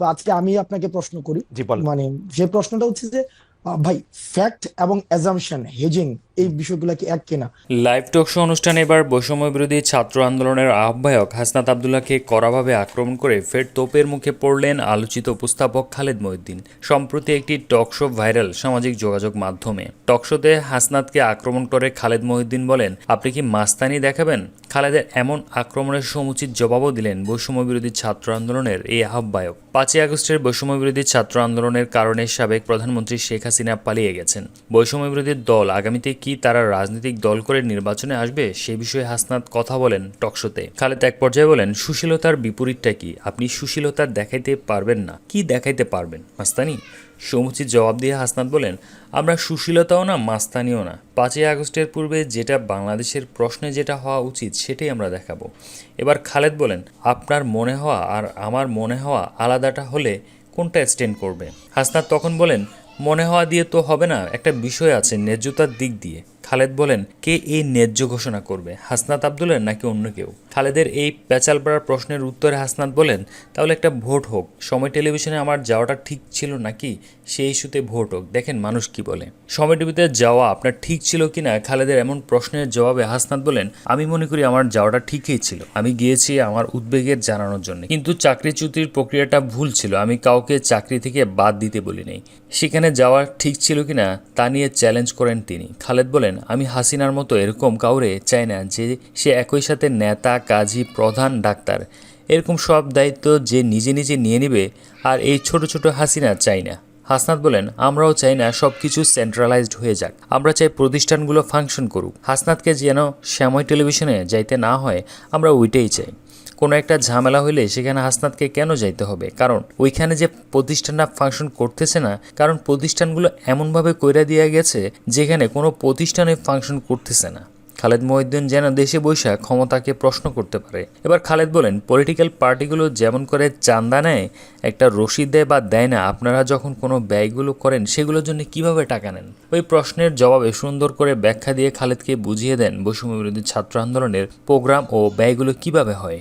তো আজকে আমি আপনাকে প্রশ্ন করি। মানে যে প্রশ্নটা হচ্ছে যে ভাই ফ্যাক্ট এবং অ্যাজামশন হেজিং এই বিষয়গুলো কি এক কিনা? লাইভ টক শো অনুষ্ঠানে এবার বৈষম্য বিরোধী ছাত্র আন্দোলনের আহ্বায়ক হাসনাত আবদুল্লাহকে কড়াভাবে আক্রমণ করে ফের তোপের মুখে পড়লেন আলোচিত উপস্থাপক খালেদ মহিউদ্দিন। সম্প্রতি একটি টক শো ভাইরাল সামাজিক যোগাযোগ মাধ্যমে। টক শোতে হাসনাতকে আক্রমণ করে খালেদ মহিউদ্দিন বলেন, আপনি কি মাস্তানি দেখাবেন? খালেদের এমন আক্রমণের সমুচিত জবাবও দিলেন বৈষম্য বিরোধী ছাত্র আন্দোলনের এই আহ্বায়ক। পাঁচই আগস্টের বৈষম্য বিরোধী ছাত্র আন্দোলনের কারণে সাবেক প্রধানমন্ত্রী শেখ হাসিনা পালিয়ে গেছেন। বৈষম্য বিরোধী দল আগামীতে কি তারা রাজনৈতিক দল করে নির্বাচনে আসবে সে বিষয়ে হাসনাত কথা বলেন টকশোতে খালেদ এক পর্যায়ে বলেন, সুশীলতার বিপরীতটা কি? আপনি সুশীলতা দেখাইতে পারবেন না। কি দেখাইতে পারবেন? মাস্তানি? সমুচিত জবাব দিয়ে হাসনাত বলেন, আমরা সুশীলতাও না, মাস্তানিও না। পাঁচই আগস্টের পূর্বে যেটা বাংলাদেশের প্রশ্নে যেটা হওয়া উচিত, সেটাই আমরা দেখাবো। এবার খালেদ বলেন, আপনার মনে হওয়া আর আমার মনে হওয়া আলাদাটা হলে কোনটা স্ট্যান্ড করবে? হাসনাত তখন বলেন মনে হওয়া দিয়ে তো হবে না একটা বিষয় আছে ন্যায্যতার দিক দিয়ে। খালেদ বলেন, কে এই ন্যায্য ঘোষণা করবে, হাসনাত আবদুলের নাকি অন্য কেউ? খালেদের এই প্যাচালপাড়ার প্রশ্নের উত্তরে হাসনাত বলেন, তাহলে একটা ভোট হোক, সময় টেলিভিশনে আমার যাওয়াটা ঠিক ছিল নাকি? সেই ইস্যুতে ভোট হোক, দেখেন মানুষ কি বলে। সময় টিভিতে যাওয়া আপনার ঠিক ছিল কি না খালেদের এমন প্রশ্নের জবাবে হাসনাত বলেন, আমি মনে করি আমার যাওয়াটা ঠিকই ছিল, আমি গিয়েছি আমার উদ্বেগের জানানোর জন্য। কিন্তু চাকরি চাকরিচ্যুতির প্রক্রিয়াটা ভুল ছিল, আমি কাউকে চাকরি থেকে বাদ দিতে বলি নাই সেখানে যাওয়া ঠিক ছিল কিনা, তা নিয়ে চ্যালেঞ্জ করেন তিনি। খালেদ বলেন আমি হাসিনার মতো এরকম কাউরে চাই না যে সে একই সাথে নেতা, কাজী, প্রধান, ডাক্তার। এরকম সব দায়িত্ব যে নিজে নিজে নিয়ে নেবে আর এই ছোট ছোট হাসিনা চাই না। হাসনাত বলেন, আমরাও চাই না সব কিছু সেন্ট্রালাইজড হয়ে যাক। আমরা চাই প্রতিষ্ঠানগুলো ফাংশন করুক। হাসনাতকে যেন শ্যাময় টেলিভিশনে যাইতে না হয়, আমরা ওইটাই চাই। কোনো একটা ঝামেলা হইলে সেখানে হাসনাতকে কেন যাইতে হবে? কারণ ওইখানে যে প্রতিষ্ঠানটা ফাংশন করতেছে না, কারণ প্রতিষ্ঠানগুলো এমনভাবে কইরা দিয়ে গেছে যেখানে কোনো প্রতিষ্ঠানে ফাংশন করতেছে না। খালেদ মহিউদ্দিন যেন দেশে বৈশা ক্ষমতাকে প্রশ্ন করতে পারে। এবার খালেদ বলেন পলিটিক্যাল পার্টিগুলো যেমন করে চান্দা নেয়, একটা রসিদ দেয় বা দেয় না, আপনারা যখন কোনো ব্যয়গুলো করেন, সেগুলোর জন্য কীভাবে টাকা নেন? ওই প্রশ্নের জবাবে সুন্দর করে ব্যাখ্যা দিয়ে খালেদকে বুঝিয়ে দেন বৈষম্য বিরোধী ছাত্র আন্দোলনের প্রোগ্রাম ও ব্যয়গুলো কীভাবে হয়।